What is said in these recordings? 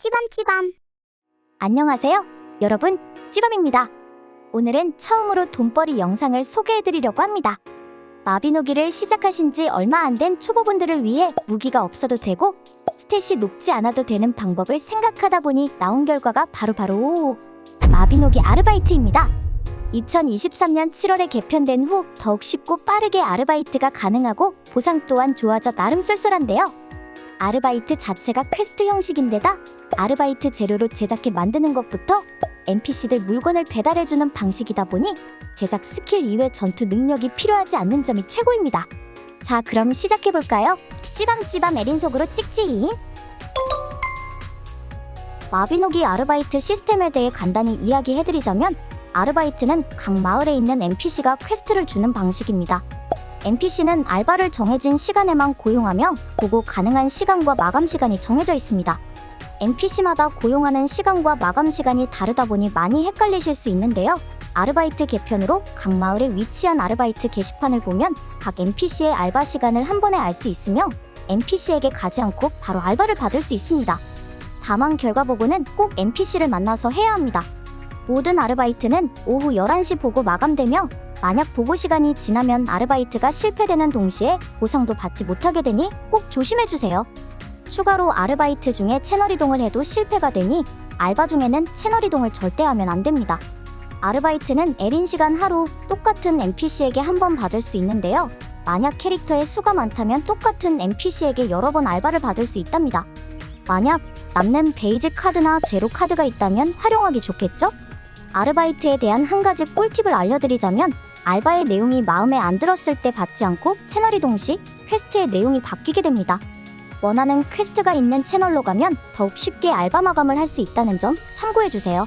찌밤찌밤. 안녕하세요. 여러분, 찌밤입니다. 오늘은 처음으로 돈벌이 영상을 소개해드리려고 합니다. 마비노기를 시작하신 지 얼마 안 된 초보분들을 위해 무기가 없어도 되고 스탯이 높지 않아도 되는 방법을 생각하다 보니 나온 결과가 바로바로 마비노기 아르바이트입니다. 2023년 7월에 개편된 후 더욱 쉽고 빠르게 아르바이트가 가능하고 보상 또한 좋아져 나름 쏠쏠한데요. 아르바이트 자체가 퀘스트 형식인데다 아르바이트 재료로 제작해 만드는 것부터 NPC들 물건을 배달해주는 방식이다 보니 제작 스킬 이외 전투 능력이 필요하지 않는 점이 최고입니다. 자, 그럼 시작해볼까요? 찌밤찌밤 에린 속으로 찍찍이 마비노기 아르바이트 시스템에 대해 간단히 이야기해드리자면 아르바이트는 각 마을에 있는 NPC가 퀘스트를 주는 방식입니다. NPC는 알바를 정해진 시간에만 고용하며 보고 가능한 시간과 마감 시간이 정해져 있습니다. NPC마다 고용하는 시간과 마감 시간이 다르다 보니 많이 헷갈리실 수 있는데요. 아르바이트 개편으로 각 마을에 위치한 아르바이트 게시판을 보면 각 NPC의 알바 시간을 한 번에 알 수 있으며 NPC에게 가지 않고 바로 알바를 받을 수 있습니다. 다만 결과 보고는 꼭 NPC를 만나서 해야 합니다. 모든 아르바이트는 오후 11시 보고 마감되며 만약 보고 시간이 지나면 아르바이트가 실패되는 동시에 보상도 받지 못하게 되니 꼭 조심해 주세요. 추가로 아르바이트 중에 채널 이동을 해도 실패가 되니 알바 중에는 채널 이동을 절대 하면 안 됩니다. 아르바이트는 에린 시간 하루 똑같은 NPC에게 한 번 받을 수 있는데요. 만약 캐릭터의 수가 많다면 똑같은 NPC에게 여러 번 알바를 받을 수 있답니다. 만약 남는 베이지 카드나 제로 카드가 있다면 활용하기 좋겠죠? 아르바이트에 대한 한 가지 꿀팁을 알려드리자면 알바의 내용이 마음에 안 들었을 때 받지 않고 채널 이 동 시 퀘스트의 내용이 바뀌게 됩니다. 원하는 퀘스트가 있는 채널로 가면 더욱 쉽게 알바 마감을 할 수 있다는 점 참고해 주세요.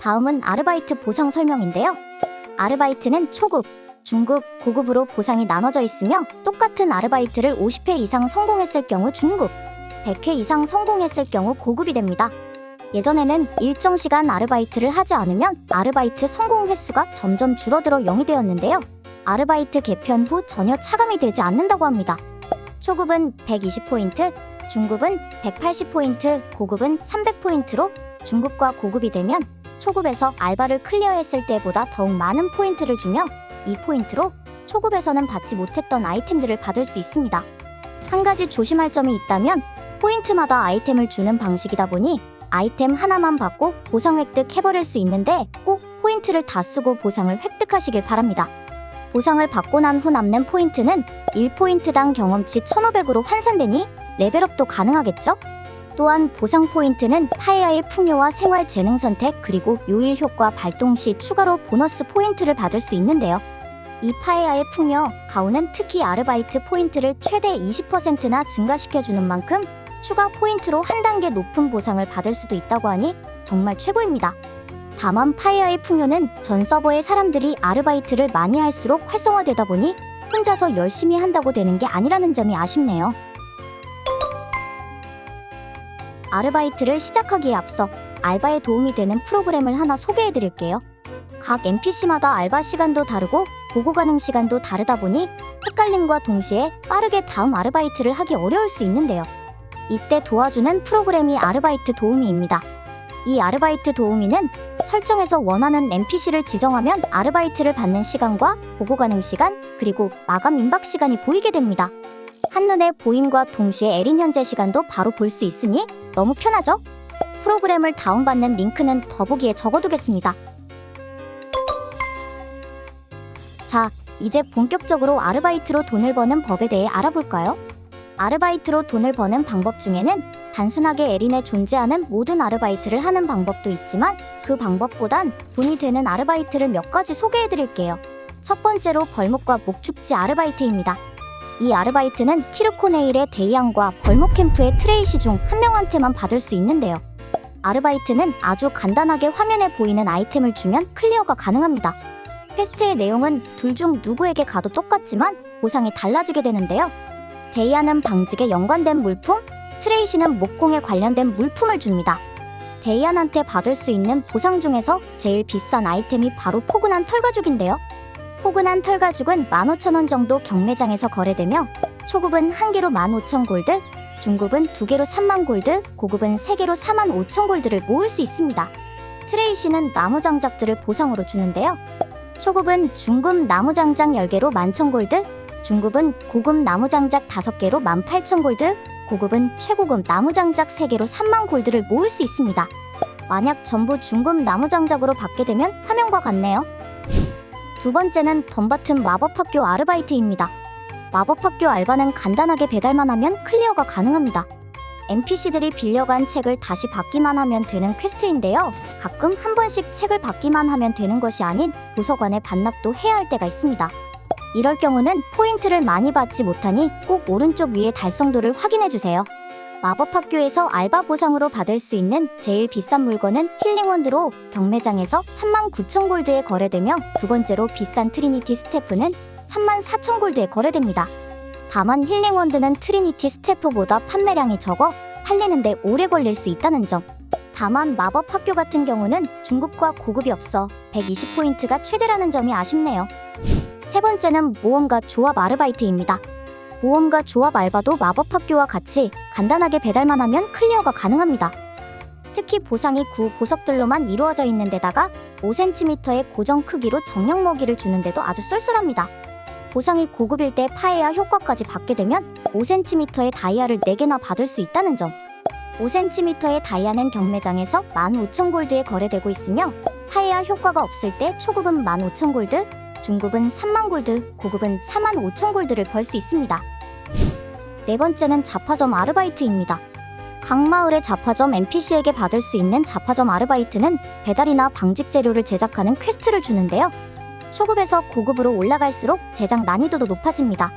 다음은 아르바이트 보상 설명인데요. 아르바이트는 초급, 중급, 고급으로 보상이 나눠져 있으며 똑같은 아르바이트를 50회 이상 성공했을 경우 중급, 100회 이상 성공했을 경우 고급이 됩니다. 예전에는 일정 시간 아르바이트를 하지 않으면 아르바이트 성공 횟수가 점점 줄어들어 0이 되었는데요. 아르바이트 개편 후 전혀 차감이 되지 않는다고 합니다. 초급은 120포인트, 중급은 180포인트, 고급은 300포인트로 중급과 고급이 되면 초급에서 알바를 클리어했을 때보다 더욱 많은 포인트를 주며 이 포인트로 초급에서는 받지 못했던 아이템들을 받을 수 있습니다. 한 가지 조심할 점이 있다면 포인트마다 아이템을 주는 방식이다 보니 아이템 하나만 받고 보상 획득해버릴 수 있는데 꼭 포인트를 다 쓰고 보상을 획득하시길 바랍니다. 보상을 받고 난 후 남는 포인트는 1포인트당 경험치 1500으로 환산되니 레벨업도 가능하겠죠? 또한 보상 포인트는 파이아의 풍요와 생활 재능 선택 그리고 요일 효과 발동 시 추가로 보너스 포인트를 받을 수 있는데요. 이 파이아의 풍요, 가오는 특히 아르바이트 포인트를 최대 20%나 증가시켜주는 만큼 추가 포인트로 한 단계 높은 보상을 받을 수도 있다고 하니 정말 최고입니다. 다만 파이어의 풍요는 전 서버의 사람들이 아르바이트를 많이 할수록 활성화되다 보니 혼자서 열심히 한다고 되는 게 아니라는 점이 아쉽네요. 아르바이트를 시작하기에 앞서 알바에 도움이 되는 프로그램을 하나 소개해 드릴게요. 각 NPC마다 알바 시간도 다르고 보고 가능 시간도 다르다 보니 헷갈림과 동시에 빠르게 다음 아르바이트를 하기 어려울 수 있는데요. 이때 도와주는 프로그램이 아르바이트 도우미입니다. 이 아르바이트 도우미는 설정에서 원하는 NPC를 지정하면 아르바이트를 받는 시간과 보고 가능 시간, 그리고 마감 임박 시간이 보이게 됩니다. 한눈에 보임과 동시에 에린 현재 시간도 바로 볼 수 있으니 너무 편하죠? 프로그램을 다운받는 링크는 더보기에 적어두겠습니다. 자, 이제 본격적으로 아르바이트로 돈을 버는 법에 대해 알아볼까요? 아르바이트로 돈을 버는 방법 중에는 단순하게 에린에 존재하는 모든 아르바이트를 하는 방법도 있지만 그 방법보단 돈이 되는 아르바이트를 몇 가지 소개해 드릴게요. 첫 번째로 벌목과 목축지 아르바이트입니다. 이 아르바이트는 키르코네일의 데이안과 벌목 캠프의 트레이시 중 한 명한테만 받을 수 있는데요. 아르바이트는 아주 간단하게 화면에 보이는 아이템을 주면 클리어가 가능합니다. 퀘스트의 내용은 둘 중 누구에게 가도 똑같지만 보상이 달라지게 되는데요. 데이아는 방직에 연관된 물품, 트레이시는 목공에 관련된 물품을 줍니다. 데이안한테 받을 수 있는 보상 중에서 제일 비싼 아이템이 바로 포근한 털가죽인데요. 포근한 털가죽은 15,000원 정도 경매장에서 거래되며 초급은 한 개로 15,000골드, 중급은 2개로 3만 골드, 고급은 3개로 4만 5천 골드를 모을 수 있습니다. 트레이시는 나무 장작들을 보상으로 주는데요. 초급은 중급 나무 장작 10개로 11,000 골드, 중급은 고급 나무 장작 5개로 18,000 골드, 고급은 최고급 나무 장작 3개로 3만 골드를 모을 수 있습니다. 만약 전부 중급 나무 장작으로 받게 되면 화면과 같네요. 두 번째는 덤바튼 마법학교 아르바이트입니다. 마법학교 알바는 간단하게 배달만 하면 클리어가 가능합니다. NPC들이 빌려간 책을 다시 받기만 하면 되는 퀘스트인데요. 가끔 한 번씩 책을 받기만 하면 되는 것이 아닌 도서관에 반납도 해야 할 때가 있습니다. 이럴 경우는 포인트를 많이 받지 못하니 꼭 오른쪽 위에 달성도를 확인해 주세요. 마법학교에서 알바 보상으로 받을 수 있는 제일 비싼 물건은 힐링원드로 경매장에서 39,000 골드에 거래되며 두 번째로 비싼 트리니티 스태프는 34,000 골드에 거래됩니다. 다만 힐링원드는 트리니티 스태프보다 판매량이 적어 팔리는데 오래 걸릴 수 있다는 점. 다만 마법학교 같은 경우는 중급과 고급이 없어 120포인트가 최대라는 점이 아쉽네요. 세 번째는 모험가 조합 아르바이트입니다. 모험가 조합 알바도 마법학교와 같이 간단하게 배달만 하면 클리어가 가능합니다. 특히 보상이 구 보석들로만 이루어져 있는 데다가 5cm의 고정 크기로 정령 먹이를 주는데도 아주 쏠쏠합니다. 보상이 고급일 때 파에야 효과까지 받게 되면 5cm의 다이아를 4개나 받을 수 있다는 점. 5cm의 다이아는 경매장에서 15,000골드에 거래되고 있으며 파에야 효과가 없을 때 초급은 15,000골드, 중급은 3만 골드, 고급은 4만 5천 골드를 벌 수 있습니다. 네 번째는 자파점 아르바이트입니다. 각 마을의 자파점 NPC에게 받을 수 있는 자파점 아르바이트는 배달이나 방직 재료를 제작하는 퀘스트를 주는데요. 초급에서 고급으로 올라갈수록 제작 난이도도 높아집니다.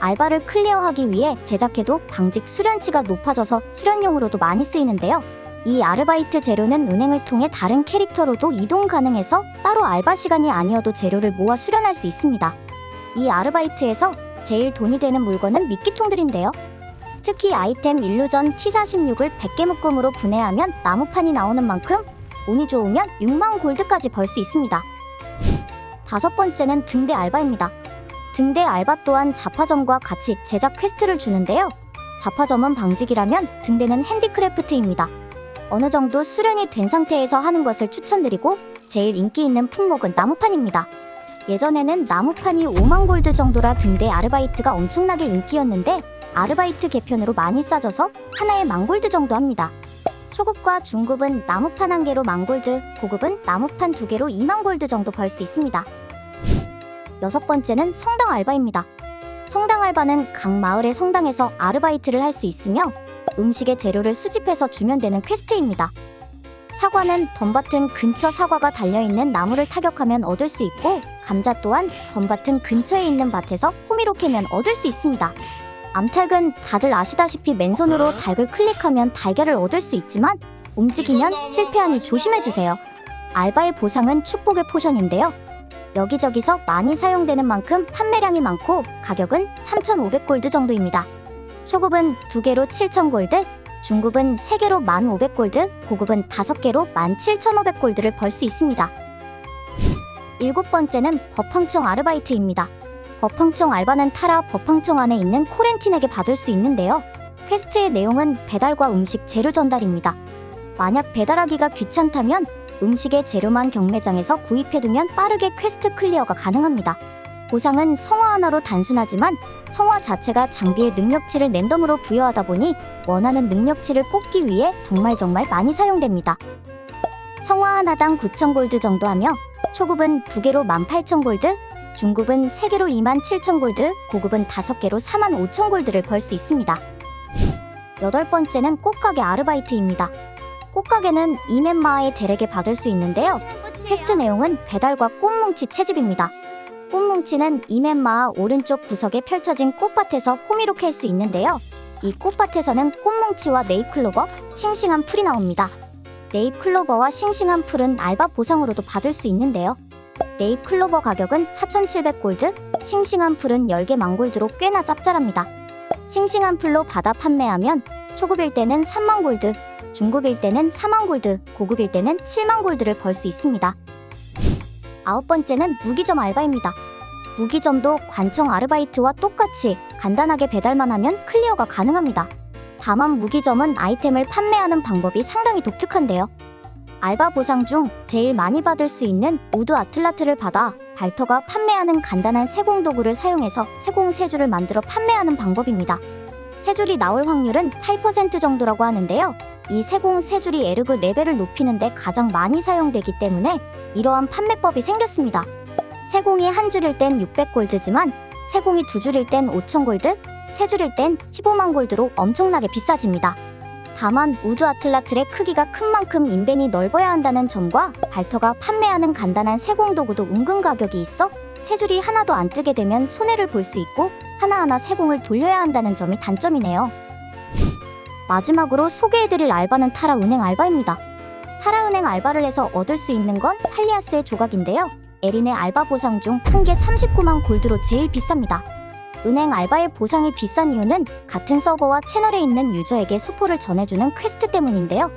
알바를 클리어하기 위해 제작해도 방직 수련치가 높아져서 수련용으로도 많이 쓰이는데요. 이 아르바이트 재료는 은행을 통해 다른 캐릭터로도 이동 가능해서 따로 알바 시간이 아니어도 재료를 모아 수련할 수 있습니다. 이 아르바이트에서 제일 돈이 되는 물건은 미끼통들인데요. 특히 아이템 일루전 T46을 100개 묶음으로 분해하면 나무판이 나오는 만큼 운이 좋으면 6만 골드까지 벌 수 있습니다. 다섯 번째는 등대 알바입니다. 등대 알바 또한 자파점과 같이 제작 퀘스트를 주는데요. 자파점은 방직이라면 등대는 핸디크래프트입니다. 어느 정도 수련이 된 상태에서 하는 것을 추천드리고 제일 인기 있는 품목은 나무판입니다. 예전에는 나무판이 5만 골드 정도라 등대 아르바이트가 엄청나게 인기였는데 아르바이트 개편으로 많이 싸져서 하나에 만 골드 정도 합니다. 초급과 중급은 나무판 한 개로 만 골드, 고급은 나무판 두 개로 2만 골드 정도 벌 수 있습니다. 여섯 번째는 성당 알바입니다. 성당 알바는 각 마을의 성당에서 아르바이트를 할 수 있으며 음식의 재료를 수집해서 주면 되는 퀘스트입니다. 사과는 덤밭은 근처 사과가 달려있는 나무를 타격하면 얻을 수 있고 감자 또한 덤밭은 근처에 있는 밭에서 호미로 캐면 얻을 수 있습니다. 암탉은 다들 아시다시피 맨손으로 닭을 클릭하면 달걀을 얻을 수 있지만 움직이면 실패하니 조심해주세요. 알바의 보상은 축복의 포션인데요. 여기저기서 많이 사용되는 만큼 판매량이 많고 가격은 3,500골드 정도입니다. 초급은 2개로 7,000골드, 중급은 3개로 1,500골드, 고급은 5개로 17,500골드를 벌 수 있습니다. 일곱 번째는 법황청 아르바이트입니다. 법황청 알바는 타라 법황청 안에 있는 코렌틴에게 받을 수 있는데요. 퀘스트의 내용은 배달과 음식 재료 전달입니다. 만약 배달하기가 귀찮다면 음식의 재료만 경매장에서 구입해두면 빠르게 퀘스트 클리어가 가능합니다. 보상은 성화 하나로 단순하지만 성화 자체가 장비의 능력치를 랜덤으로 부여하다 보니 원하는 능력치를 뽑기 위해 정말 정말 많이 사용됩니다. 성화 하나당 9,000골드 정도 하며 초급은 2개로 18,000골드, 중급은 3개로 27,000골드, 고급은 5개로 45,000골드를 벌 수 있습니다. 여덟 번째는 꽃가게 아르바이트입니다. 꽃가게는 이멘마의 대렉에 받을 수 있는데요. 퀘스트 내용은 배달과 꽃뭉치 채집입니다. 꽃 뭉치는 이멘마 오른쪽 구석에 펼쳐진 꽃밭에서 호미로 캘 수 있는데요. 이 꽃밭에서는 꽃뭉치와 네잎클로버, 싱싱한 풀이 나옵니다. 네잎클로버와 싱싱한 풀은 알바 보상으로도 받을 수 있는데요. 네잎클로버 가격은 4,700골드, 싱싱한 풀은 10개 망골드로 꽤나 짭짤합니다. 싱싱한 풀로 받아 판매하면 초급일 때는 3만 골드, 중급일 때는 4만 골드, 고급일 때는 7만 골드를 벌 수 있습니다. 아홉 번째는 무기점 알바입니다. 무기점도 관청 아르바이트와 똑같이 간단하게 배달만 하면 클리어가 가능합니다. 다만 무기점은 아이템을 판매하는 방법이 상당히 독특한데요. 알바 보상 중 제일 많이 받을 수 있는 우드 아틀라트를 받아 발터가 판매하는 간단한 세공 도구를 사용해서 세공 세줄을 만들어 판매하는 방법입니다. 세줄이 나올 확률은 8% 정도라고 하는데요. 이 세공 세 줄이 에르그 레벨을 높이는데 가장 많이 사용되기 때문에 이러한 판매법이 생겼습니다. 세공이 한 줄일 땐 600골드지만 세공이 두 줄일 땐 5,000골드, 세 줄일 땐 15만 골드로 엄청나게 비싸집니다. 다만 우드 아틀라틀의 크기가 큰 만큼 인벤이 넓어야 한다는 점과 발터가 판매하는 간단한 세공 도구도 은근 가격이 있어 세 줄이 하나도 안 뜨게 되면 손해를 볼 수 있고 하나하나 세공을 돌려야 한다는 점이 단점이네요. 마지막으로 소개해드릴 알바는 타라은행 알바입니다. 타라은행 알바를 해서 얻을 수 있는 건 팔리아스의 조각인데요. 에린의 알바 보상 중 한 개 39만 골드로 제일 비쌉니다. 은행 알바의 보상이 비싼 이유는 같은 서버와 채널에 있는 유저에게 수포를 전해주는 퀘스트 때문인데요.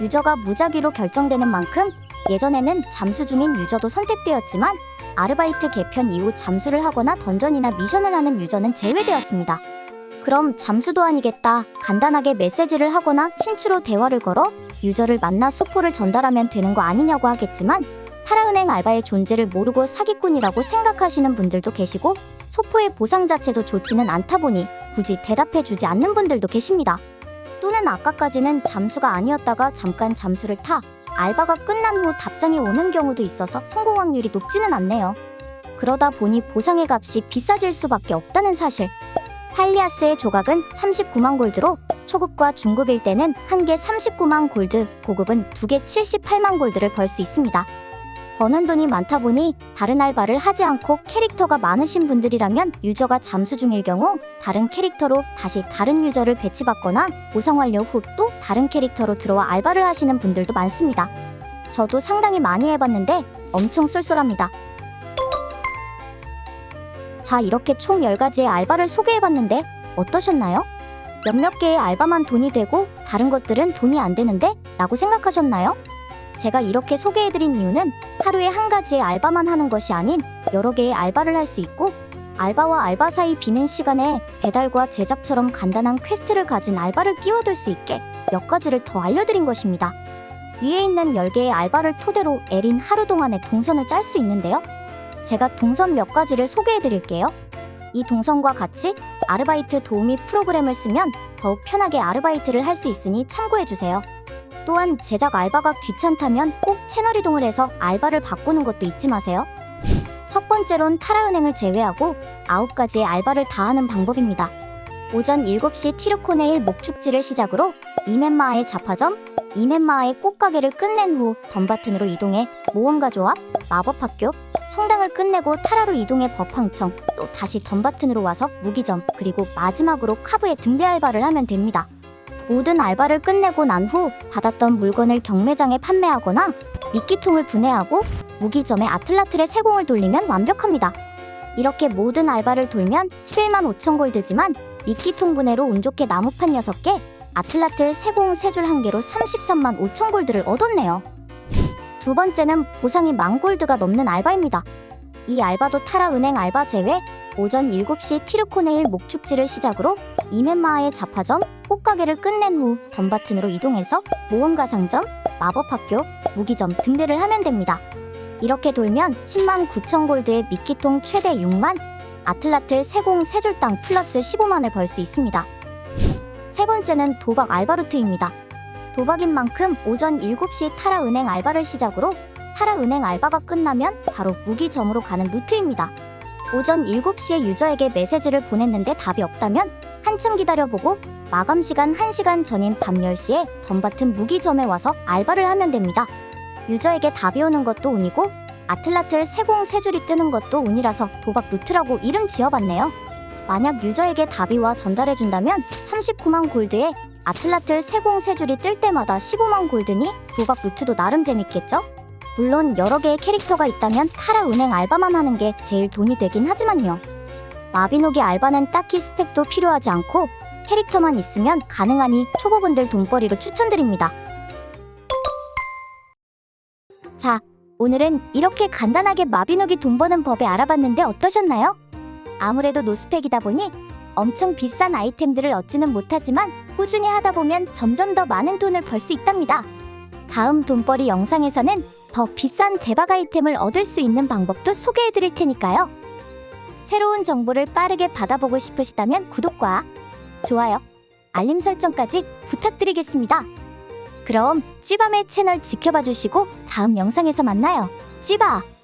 유저가 무작위로 결정되는 만큼 예전에는 잠수 중인 유저도 선택되었지만 아르바이트 개편 이후 잠수를 하거나 던전이나 미션을 하는 유저는 제외되었습니다. 그럼 잠수도 아니겠다. 간단하게 메시지를 하거나 친추로 대화를 걸어 유저를 만나 수포를 전달하면 되는 거 아니냐고 하겠지만 타라은행 알바의 존재를 모르고 사기꾼이라고 생각하시는 분들도 계시고 소포의 보상 자체도 좋지는 않다 보니 굳이 대답해 주지 않는 분들도 계십니다. 또는 아까까지는 잠수가 아니었다가 잠깐 잠수를 타 알바가 끝난 후 답장이 오는 경우도 있어서 성공 확률이 높지는 않네요. 그러다 보니 보상의 값이 비싸질 수밖에 없다는 사실. 팔리아스의 조각은 39만 골드로 초급과 중급일 때는 한 개 39만 골드, 고급은 두 개 78만 골드를 벌 수 있습니다. 버는 돈이 많다 보니 다른 알바를 하지 않고 캐릭터가 많으신 분들이라면 유저가 잠수 중일 경우 다른 캐릭터로 다시 다른 유저를 배치받거나 보상 완료 후 또 다른 캐릭터로 들어와 알바를 하시는 분들도 많습니다. 저도 상당히 많이 해봤는데 엄청 쏠쏠합니다. 자, 이렇게 총 10가지의 알바를 소개해봤는데 어떠셨나요? 몇몇 개의 알바만 돈이 되고 다른 것들은 돈이 안 되는데? 라고 생각하셨나요? 제가 이렇게 소개해드린 이유는 하루에 한 가지의 알바만 하는 것이 아닌 여러 개의 알바를 할 수 있고 알바와 알바 사이 비는 시간에 배달과 제작처럼 간단한 퀘스트를 가진 알바를 끼워둘 수 있게 몇 가지를 더 알려드린 것입니다. 위에 있는 10개의 알바를 토대로 에린 하루 동안의 동선을 짤 수 있는데요. 제가 동선 몇 가지를 소개해 드릴게요. 이 동선과 같이 아르바이트 도우미 프로그램을 쓰면 더욱 편하게 아르바이트를 할 수 있으니 참고해 주세요. 또한 제작 알바가 귀찮다면 꼭 채널 이동을 해서 알바를 바꾸는 것도 잊지 마세요. 첫 번째론 타라은행을 제외하고 9가지의 알바를 다 하는 방법입니다. 오전 7시 티르코네일 목축지를 시작으로 이멘마의 잡화점, 이멘마의 꽃가게를 끝낸 후 덤바튼으로 이동해 모험가 조합, 마법학교, 성당을 끝내고 타라로 이동해 법황청, 또 다시 덤바튼으로 와서 무기점, 그리고 마지막으로 카브의 등대 알바를 하면 됩니다. 모든 알바를 끝내고 난 후 받았던 물건을 경매장에 판매하거나 미끼통을 분해하고 무기점에 아틀라틀의 세공을 돌리면 완벽합니다. 이렇게 모든 알바를 돌면 11만 5천 골드지만 미끼통 분해로 운 좋게 나무판 6개, 아틀라틀 세공 3줄 1개로 33만 5천 골드를 얻었네요. 두 번째는 보상이 만 골드가 넘는 알바입니다. 이 알바도 타라 은행 알바 제외 오전 7시 티르코네일 목축지를 시작으로 이멘마의 잡화점, 꽃가게를 끝낸 후 덤바튼으로 이동해서 모험가 상점, 마법학교, 무기점 등대를 하면 됩니다. 이렇게 돌면 10만 9천 골드의 미끼통 최대 6만, 아틀라틀 세공 세줄당 플러스 15만을 벌 수 있습니다. 세 번째는 도박 알바 루트입니다. 도박인 만큼 오전 7시 타라 은행 알바를 시작으로 타라 은행 알바가 끝나면 바로 무기점으로 가는 루트입니다. 오전 7시에 유저에게 메시지를 보냈는데 답이 없다면 한참 기다려보고 마감 시간 1시간 전인 밤 10시에 덤바튼 무기점에 와서 알바를 하면 됩니다. 유저에게 답이 오는 것도 운이고 아틀라틀 세공 세 줄이 뜨는 것도 운이라서 도박 루트라고 이름 지어봤네요. 만약 유저에게 답이 와 전달해준다면 39만 골드에 아틀라틀 세공 세 줄이 뜰 때마다 15만 골드니 도박 루트도 나름 재밌겠죠? 물론 여러 개의 캐릭터가 있다면 타라 은행 알바만 하는 게 제일 돈이 되긴 하지만요. 마비노기 알바는 딱히 스펙도 필요하지 않고 캐릭터만 있으면 가능하니 초보분들 돈벌이로 추천드립니다. 자, 오늘은 이렇게 간단하게 마비노기 돈 버는 법에 알아봤는데 어떠셨나요? 아무래도 노스펙이다 보니 엄청 비싼 아이템들을 얻지는 못하지만 꾸준히 하다 보면 점점 더 많은 돈을 벌 수 있답니다. 다음 돈벌이 영상에서는 더 비싼 대박 아이템을 얻을 수 있는 방법도 소개해 드릴 테니까요. 새로운 정보를 빠르게 받아보고 싶으시다면 구독과 좋아요, 알림 설정까지 부탁드리겠습니다. 그럼 쥐밤의 채널 지켜봐 주시고 다음 영상에서 만나요. 쥐바!